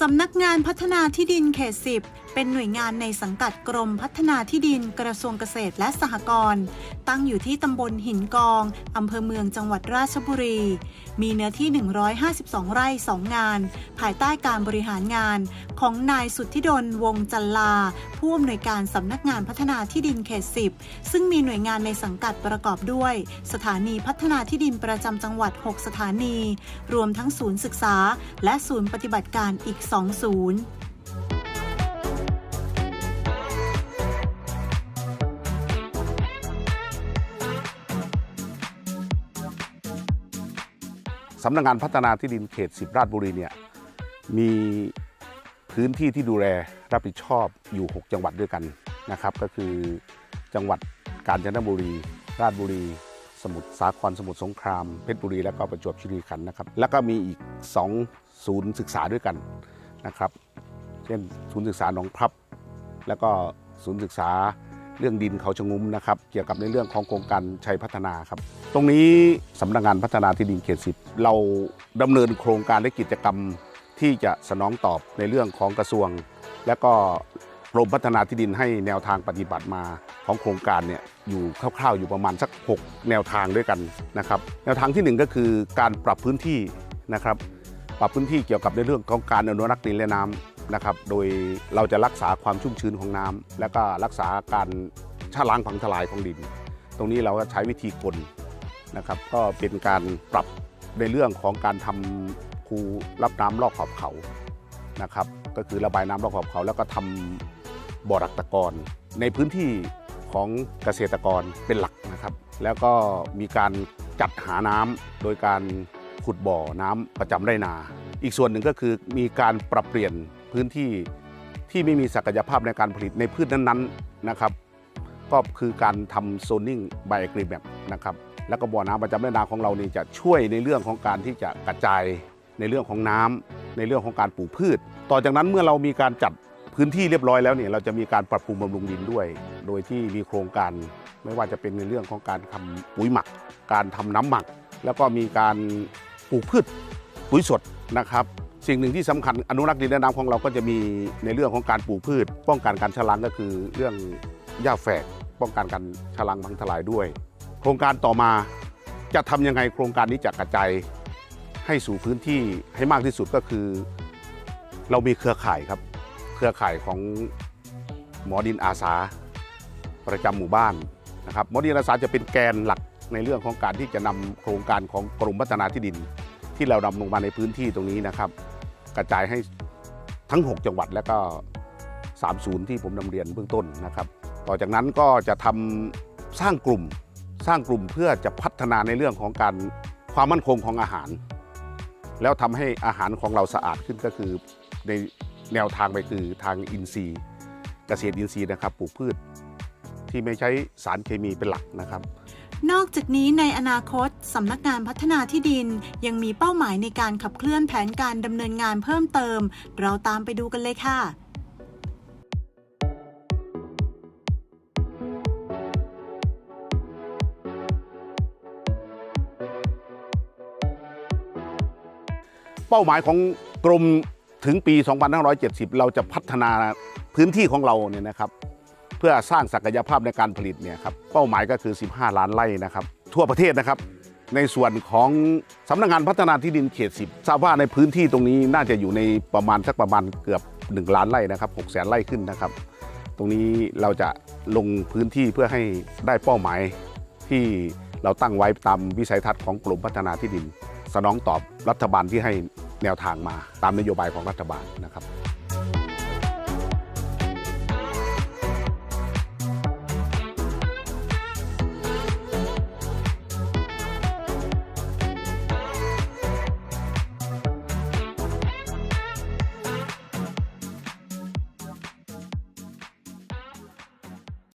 สำนักงานพัฒนาที่ดินเขตสิบ เป็นหน่วยงานในสังกัดกรมพัฒนาที่ดินกระทรวงเกษตรและสหกรณ์ ตั้งอยู่ที่ตำบลหินกอง อำเภอเมืองจังหวัดราชบุรี มีเนื้อที่ 152 ไร่ 2 งาน ภายใต้การบริหารงาน ของนายสุทธิดล วงจันลา ผู้อำนวยการสำนักงานพัฒนาที่ดินเขต 10 ซึ่งมีหน่วยงานในสังกัดประกอบด้วย สถานีพัฒนาที่ดินประจำจังหวัด 6 สถานี รวมทั้งศูนย์ศึกษา และศูนย์ปฏิบัติการอีก 2 ศูนย์ สำนักงานพัฒนาที่ดินเขต 10 ราชบุรีเนี่ยมีพื้นที่ที่ดูแลรับผิดชอบอยู่ 6 จังหวัดด้วยกันนะครับ ก็คือจังหวัดกาญจนบุรี ราชบุรี สมุทรสาครสมุทรสงครามเพชรบุรีและก็ประจวบคีรีขันธ์นะครับ แล้วก็มีอีก 2 ศูนย์ศึกษาด้วยกันนะครับ เช่นศูนย์ศึกษาหนองพับ แล้วก็ศูนย์ศึกษา เรื่องดินเขาชะงุ้มนะครับ เกี่ยวกับในเรื่องของโครงการชัยพัฒนาครับ ตรงนี้สำนักงานพัฒนาที่ดินเขตสิบเราดำเนินโครงการและกิจกรรมที่จะสนองตอบในเรื่องของกระทรวง และก็กรมพัฒนาที่ดินให้แนวทางปฏิบัติมาของโครงการเนี่ยอยู่คร่าวๆอยู่ประมาณสัก 6 แนวทางด้วยกันนะครับ แนวทางที่หนึ่งก็คือการปรับพื้นที่นะครับ ปรับพื้นที่เกี่ยวกับในเรื่องของการอนุรักษ์ดินและน้ำ นะครับโดยเราจะรักษาความชุ่มชื้นของน้ำและก็รักษาการชะล้างพังทลายของดิน ตรงนี้เราก็ใช้วิธีกลนะครับ ก็เป็นการปรับในเรื่องของการทำคูรับน้ำลอกขอบเขานะครับก็คือระบายน้ำลอกขอบเขา แล้วก็ทำบ่อรักตะกอนในพื้นที่ของเกษตรกรเป็นหลักนะครับ แล้วก็มีการจัดหาน้ำโดยการขุดบ่อน้ำประจำไร่นา อีกส่วนหนึ่งก็คือมีการปรับเปลี่ยน พื้นที่ที่ไม่มีศักยภาพในการผลิตในพืชนั้นๆนะครับ ก็คือการทำโซนนิ่งไบแอกรีแมปนะครับแล้วก็บ่อน้ำประจำไร่นาของเรานี่จะช่วยในเรื่องของการที่จะกระจายในเรื่องของน้ำในเรื่องของการปลูกพืช ต่อจากนั้นเมื่อเรามีการจัดพื้นที่เรียบร้อยแล้วเนี่ยเราจะมีการปรับปรุงบำรุงดินด้วย โดยที่มีโครงการไม่ว่าจะเป็นในเรื่องของการทำปุ๋ยหมัก การทำน้ำหมัก แล้วก็มีการปลูกพืชปุ๋ยสดนะครับ สิ่งหนึ่งที่สำคัญอนุรักษ์ดินและน้ำของเราก็จะมีในเรื่องของการปลูกพืช ป้องกันการชะล้างก็คือเรื่องหญ้าแฝก ป้องกันการชะล้างพังทลายด้วย โครงการต่อมาจะทำยังไงโครงการนี้จะกระจายให้สู่พื้นที่ให้มากที่สุดก็คือ เรามีเครือข่ายครับ เครือข่ายของหมอดินอาสา ประจำหมู่บ้านนะครับหมอดินอาสาจะเป็นแกนหลักในเรื่องของการที่จะนำโครงการของกรมพัฒนาที่ดิน ที่เรานำลงมาในพื้นที่ตรงนี้นะครับ กระจายให้ทั้ง 6 จังหวัดและก็ 3 ศูนย์ที่ผมนำเรียนเบื้องต้นนะครับ ต่อจากนั้นก็จะทำสร้างกลุ่มสร้างกลุ่มเพื่อจะพัฒนาในเรื่องของการความมั่นคงของอาหาร แล้วทำให้อาหารของเราสะอาดขึ้นก็คือในแนวทางไปคือทางอินทรีย์เกษตรอินทรีย์นะครับปลูกพืชที่ไม่ใช้สารเคมีเป็นหลักนะครับ นอกจากนี้ในอนาคตสำนักงานพัฒนาที่ดินยังมีเป้าหมายในการขับเคลื่อนแผนการดำเนินงานเพิ่มเติม เราตามไปดูกันเลยค่ะเป้าหมายของกรมถึงปี 2570 เราจะพัฒนาพื้นที่ของเราเนี่ยนะครับ พื่อสร้างศักยภาพในการผลิตเนี่ยครับเป้าหมายก็คือ 15 ล้านไร่นะครับทั่วประเทศนะครับ ในส่วนของสำนักงานพัฒนาที่ดินเขต 10 ทราบว่าในพื้นที่ตรงนี้น่าจะอยู่ในประมาณสักประมาณเกือบ 1 ล้านไร่นะครับ6แสนไร่ขึ้นนะครับ ตรงนี้เราจะลงพื้นที่เพื่อให้ได้เป้าหมายที่เราตั้งไว้ตามวิสัยทัศน์ของกรมพัฒนาที่ดิน สนองตอบรัฐบาลที่ให้แนวทางมาตามนโยบายของรัฐบาลนะครับ